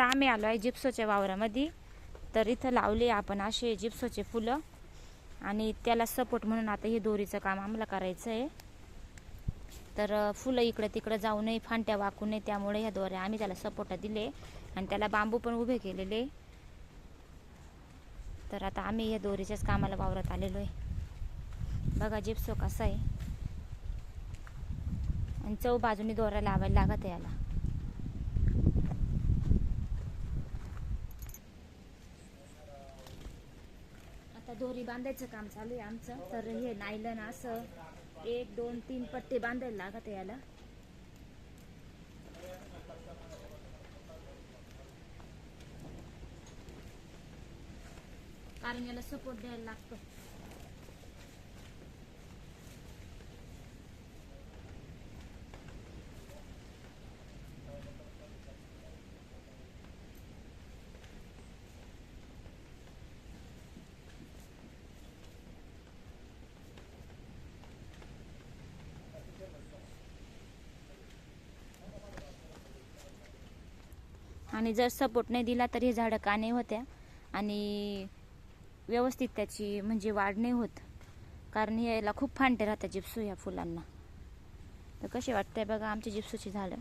आता आम्ही आलो आहे जिप्सोच्या वावरामध्ये. तर इथं लावले आपण असे जिप्सोचे फुलं. आणि त्याला सपोर्ट म्हणून आता हे दोरीचं काम आम्हाला करायचं आहे. तर फुलं इकडं तिकडं जाऊ नये फांट्या वाकू नये त्यामुळे ह्या दोऱ्या आम्ही त्याला सपोर्ट दिले. आणि त्याला बांबू पण उभे केलेले. तर आता आम्ही ह्या दोरीच्याच कामाला वावरात आलेलो आहे. बघा जिप्सो कसा आहे. आणि चौ बाजूनी दोरा लावायला लागत आहे याला. आता दोरी बांधायचं काम चालू आहे आमचं. तर हे नायलन असं एक दोन तीन पट्टे बांधायला लागत याला. कारण याला सपोर्ट द्यायला लागतो. आणि जर सपोर्ट नाही दिला तर हे झाडं काने होत्या? आणि व्यवस्थित त्याची म्हणजे वाढ नाही होत. कारण याला खूप फांटे राहतात जिप्सू या फुलांना. तर कसे वाटतंय बघा आमची जिप्सूची झाडं?